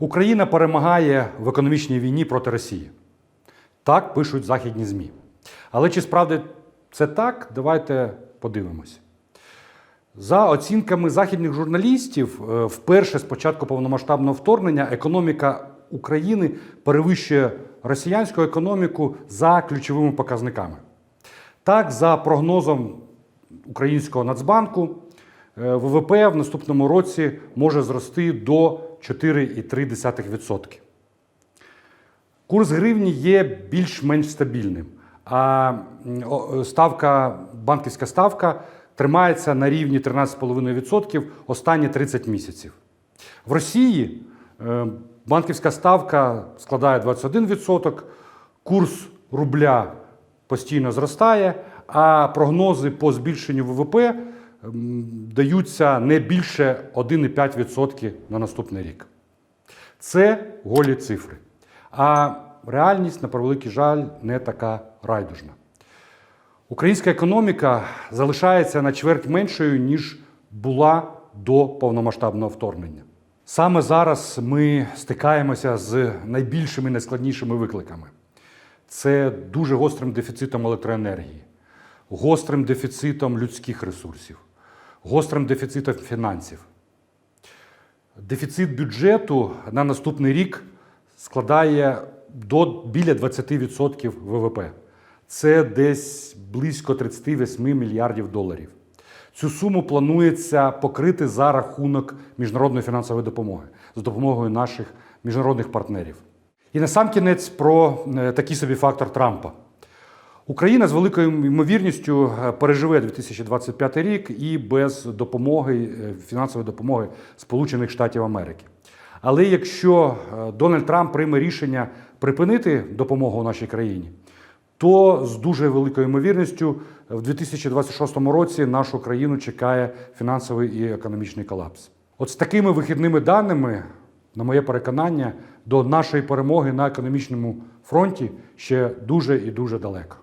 Україна перемагає в економічній війні проти Росії. Так пишуть західні ЗМІ. Але чи справді це так? Давайте подивимось. За оцінками західних журналістів, е, вперше з початку повномасштабного вторгнення економіка України перевищує росіянську економіку за ключовими показниками. Так, за прогнозом Українського Нацбанку, е, ВВП в наступному році може зрости до 4,3%. Курс гривні є більш-менш стабільним, а ставка, банківська ставка тримається на рівні 13,5% останні 30 місяців. В Росії е, банківська ставка складає 21%, курс рубля постійно зростає, а прогнози по збільшенню ВВП даються не більше 1,5% на наступний рік. Це голі цифри. А реальність, на превеликий жаль, не така райдужна. Українська економіка залишається на чверть меншою, ніж була до повномасштабного вторгнення. Саме зараз ми стикаємося з найбільшими найскладнішими викликами. Це дуже гострим дефіцитом електроенергії, гострим дефіцитом людських ресурсів, гострим дефіцитом фінансів. Дефіцит бюджету на наступний рік складає до біля 20% ВВП. Це десь близько 38 мільярдів доларів. Цю суму планується покрити за рахунок міжнародної фінансової допомоги за допомогою наших міжнародних партнерів. І насамкінець про е, такий собі фактор Трампа. Україна з великою ймовірністю е, переживе 2025 рік і без допомоги, е, фінансової допомоги Сполучених Штатів Америки. Але якщо е, Дональд Трамп прийме рішення припинити допомогу нашій країні, то з дуже великою ймовірністю в 2026 році нашу країну чекає фінансовий і економічний колапс. От з такими вихідними даними, на моє переконання, до нашої перемоги на економічному фронті ще дуже і дуже далеко.